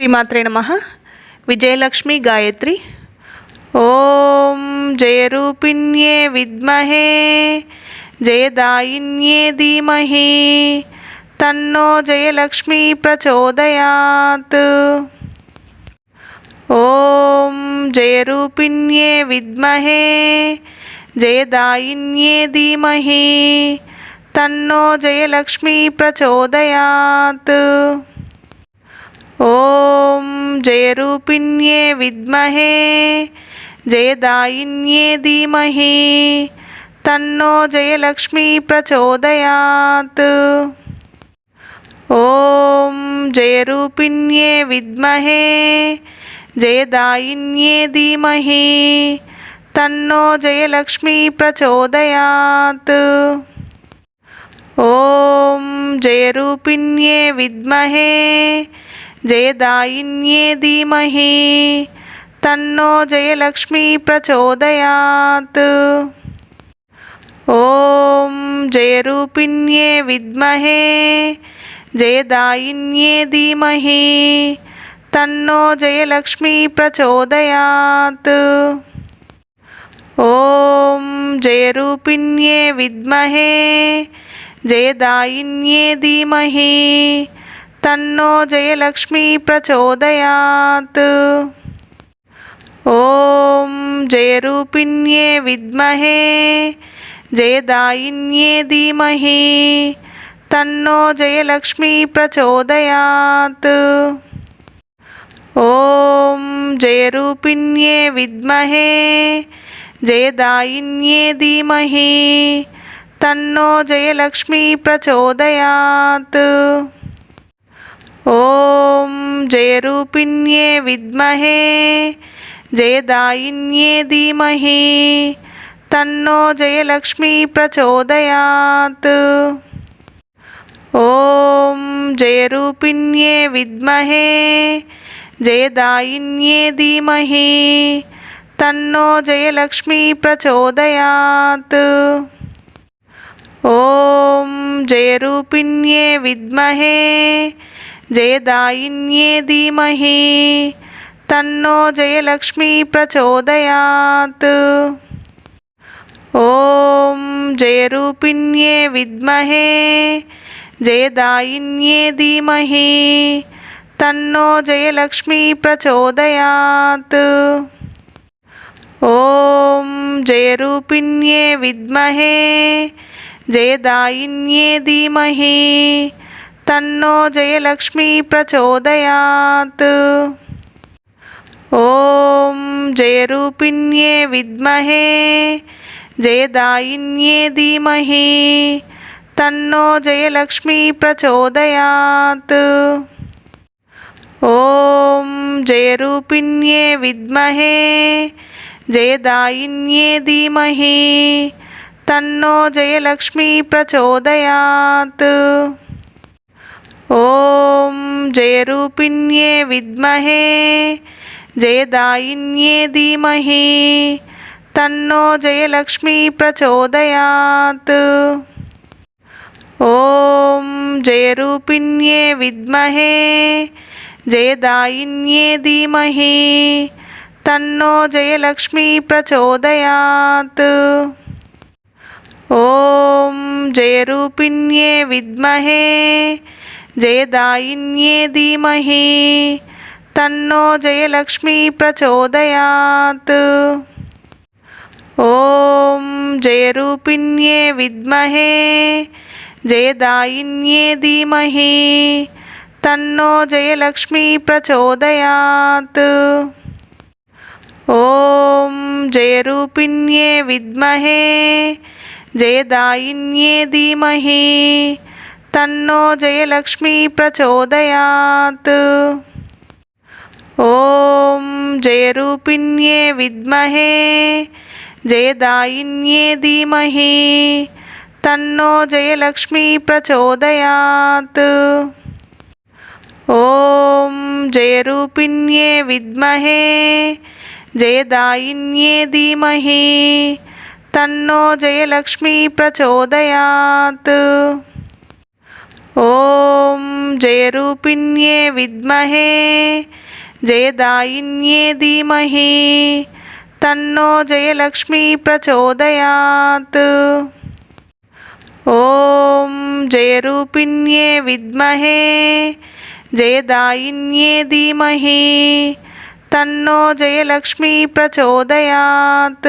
శ్రీమాత్రే నమ విజయలక్ష్మి గాయత్రి ఓం జయరూపిణ్యే విద్మహే జయదాయిన్యే ధీమహి తన్నో జయలక్ష్మి ప్రచోదయాత్ ఓం జయరూపిణ్యే విద్మహే జయదాయిన్యే ధీమహి తన్నో జయలక్ష్మి ప్రచోదయాత్ ఓం జయరూపిణ్యే విద్మహే జయదాయిన్యే ధీమహి తన్నో జయలక్ష్మి ప్రచోదయాత్. ఓం జయరూపిణ్యే విద్మహే జయదాయిన్యే ధీమహి తన్నో జయలక్ష్మి ప్రచోదయాత్. ఓం జయరూపిణ్యే విద్మహే जयदाइन्ये धीमहि, तन्नो जयलक्ष्मी प्रचोदयात्। ॐ जयरूपिण्ये विद्महे जयदाइन्ये धीमहि, तन्नो जयलक्ष्मी प्रचोदयात्। ॐ जयरूपिण्ये विद्महे जयदाइन्ये धीमहि तन्नो जयलक्ष्मी प्रचोदयात्। ओम जयरूपिण्ये विद्महे, जयदायिन्ये धीमहि, तन्नो जयलक्ष्मी प्रचोदयात्। ओम जयरूपिण्ये विद्महे, जयदायिन्ये धीमहि, तन्नो जयलक्ष्मी प्रचोदयात्। ఓం జయరూపిణ్యే విద్మహే జయదాయిన్యే ధీమహి తన్నో జయలక్ష్మి ప్రచోదయాత్. ఓం జయరూపిణ్యే విద్మహే జయదాయిన్యే ధీమహి తన్నో జయలక్ష్మి ప్రచోదయాత్. ఓం జయరూపిణ్యే విద్మహే जयदाइन्ये धीमहि तन्नो जयलक्ष्मी प्रचोदयात् ओम जयरूपिण्ये विद्महे जयदाइन्ये धीमहि तन्नो जयलक्ष्मी प्रचोदयात् ओम जयरूपिण्ये विद्महे जयदाइन्ये धीमहि తన్నో జయలక్ష్మి ప్రచోదయాత్. ఓం జయరూపిణ్యే విద్మహే జయదాయిన్యే ధీమహి తన్నో జయలక్ష్మి ప్రచోదయాత్. ఓం జయరూపిణ్యే విద్మహే జయదాయిన్యే ధీమహి తన్నో జయలక్ష్మి ప్రచోదయాత్. ఓం జయరూపిణ్యే విద్మహే జయదాయిన్యే ధీమహి తన్నో జయలక్ష్మి ప్రచోదయాత్. ఓం జయరూపిణ్యే విద్మహే జయదాయిన్యే ధీమహి తన్నో జయలక్ష్మి ప్రచోదయాత్. ఓం జయరూపిణ్యే విద్మహే जयदाइन्ये धीमहि तन्नो जयलक्ष्मी प्रचोदयात्। ॐ जयरूपिण्ये विद्महे जयदाइन्ये धीमहि तन्नो जयलक्ष्मी प्रचोदयात्। ॐ जयरूपिण्ये विद्महे जयदाइन्ये धीमहि तन्नो जयलक्ष्मी प्रचोदयात्। जय जयरूपिण्ये विद्महे, जयदायिन्ये धीमहि, तन्नो जयलक्ष्मी प्रचोदयात्। जय जयरूपिण्ये विद्महे, जयदायिन्ये धीमहि, तन्नो जयलक्ष्मी प्रचोदयात्। ఓం జయరూపిణ్యే విద్మహే జయదాయిన్యే ధీమహి తన్నో జయలక్ష్మి ప్రచోదయాత్. ఓం జయరూపిణ్యే విద్మహే జయదాయిన్యే ధీమహి తన్నో జయలక్ష్మి ప్రచోదయాత్.